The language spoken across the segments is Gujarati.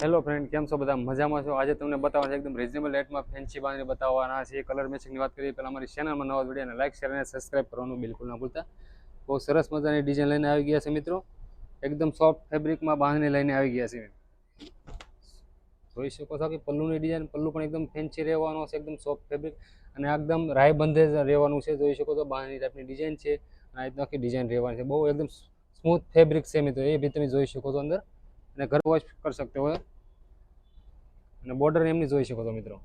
હેલો ફ્રેન્ડ કેમ છો બધા? મજામાં છો? આજે તમને બતાવવા છે, એકદમ રિઝનેબલ રેટમાં ફેન્સી બાંધણી બતાવવાના છે કલર મેચિંગની વાત કરીએ, પહેલાં અમારી ચેનલમાં નવા વિડીયોને લાઈક શેર અને સબસ્ક્રાઈબ કરવાનું બિલકુલ ના ભૂલતા. બહુ સરસ મજાની ડિઝાઇન લઈને આવી ગયા છે મિત્રો. એકદમ સોફ્ટ ફેબ્રિકમાં બાંધણી લઈને આવી ગયા છે. જોઈ શકો છો કે પલ્લુની ડિઝાઇન પલ્લુ પણ એકદમ ફેન્સી રહેવાનો છે, એકદમ સોફ્ટ ફેબ્રિક અને એકદમ રાય બંધે જ રહેવાનું છે. જોઈ શકો છો બાંધણી ટાઈપની ડિઝાઇન છે અને આ રીતના આખી ડિઝાઇન રહેવાની છે. બહુ એકદમ સ્મૂથ ફેબ્રિક છે મિત્રો, એ બી તમે જોઈ શકો છો અંદર. અને ઘર વોશ કરી શકતો હોય. અને બોર્ડર એમની જોઈ શકો છો મિત્રો.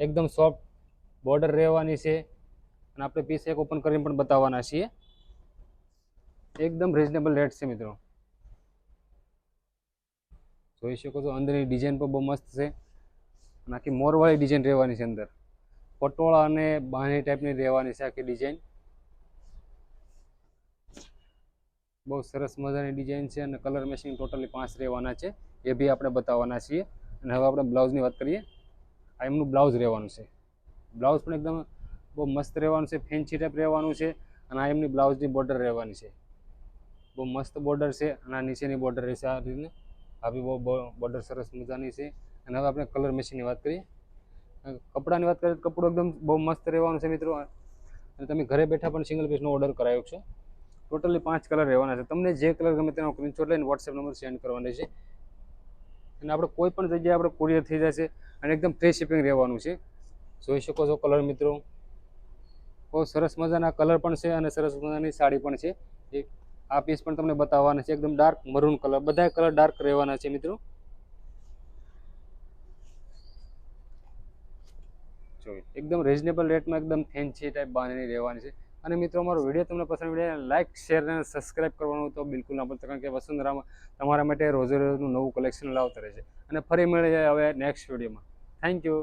એકદમ સોફ્ટ બોર્ડર રહેવાની છે. અને આપણે પીસ એક ઓપન કરીને પણ બતાવવાના છીએ. એકદમ રિઝનેબલ રેટ છે મિત્રો. જોઈ શકો છો અંદરની ડિઝાઇન પણ બહુ મસ્ત છે. અને આખી મોરવાળી ડિઝાઇન રહેવાની છે અંદર. પટોળા અને બાંધણી ટાઈપની રહેવાની છે આખી ડિઝાઇન બહુ સરસ મજાની ડિઝાઇન છે અને કલર મેચિંગ ટોટલી પાંચ રહેવાના છે. એ બી આપણે બતાવવાના છીએ. અને હવે આપણે બ્લાઉઝની વાત કરીએ. આ એમનું બ્લાઉઝ રહેવાનું છે. બ્લાઉઝ પણ એકદમ બહુ મસ્ત રહેવાનું છે ફેન્સી ટાઈપ રહેવાનું છે અને આ એમની બ્લાઉઝની બોર્ડર રહેવાની છે. બહુ મસ્ત બોર્ડર છે અને આ નીચેની બોર્ડર રહેશે આ રીતને. આ બી બહુ બોર્ડર સરસ મજાની છે. અને હવે આપણે કલર મેચિંગની વાત કરીએ. કપડાની વાત કરીએ તો કપડું એકદમ બહુ મસ્ત રહેવાનું છે મિત્રો. અને તમે ઘરે બેઠા પણ સિંગલ પીસનો ઓર્ડર કરાયો છો. ટોટલી પાંચ કલર રહેવાના છે. તમને જે કલર ગમે તેનો સ્ક્રીનશોટ લઈને વોટ્સએપ નંબર સેન્ડ કરવાનો છે. અને આપણે કોઈ પણ જગ્યાએ આપણે કુરિયર થઈ જશે અને એકદમ ફ્રી શિપિંગ રહેવાનું છે. જોઈ શકો છો કલર મિત્રો. બહુ સરસ મજાના કલર પણ છે અને સરસ મજાની સાડી પણ છે. એક આ પીસ પણ તમને બતાવવાના છે. એકદમ ડાર્ક મરૂન કલર બધા કલર ડાર્ક રહેવાના છે મિત્રો. એકદમ રિઝનેબલ રેટમાં એકદમ ફેન્સી ટાઈપ બાંધણી રહેવાની છે. અને મિત્રો, અમારો વીડિયો તમને પસંદ પડે લાઇક શેર અને સબસ્ક્રાઇબ કરવાનું તો બિલકુલ ના ભૂલતા, કારણ કે વસુંધરામાં તમારા માટે રોજે રોજનું નવું કલેક્શન લાવતા રહે છે. અને ફરી મળીએ હવે નેક્સ્ટ વિડીયોમાં. Thank you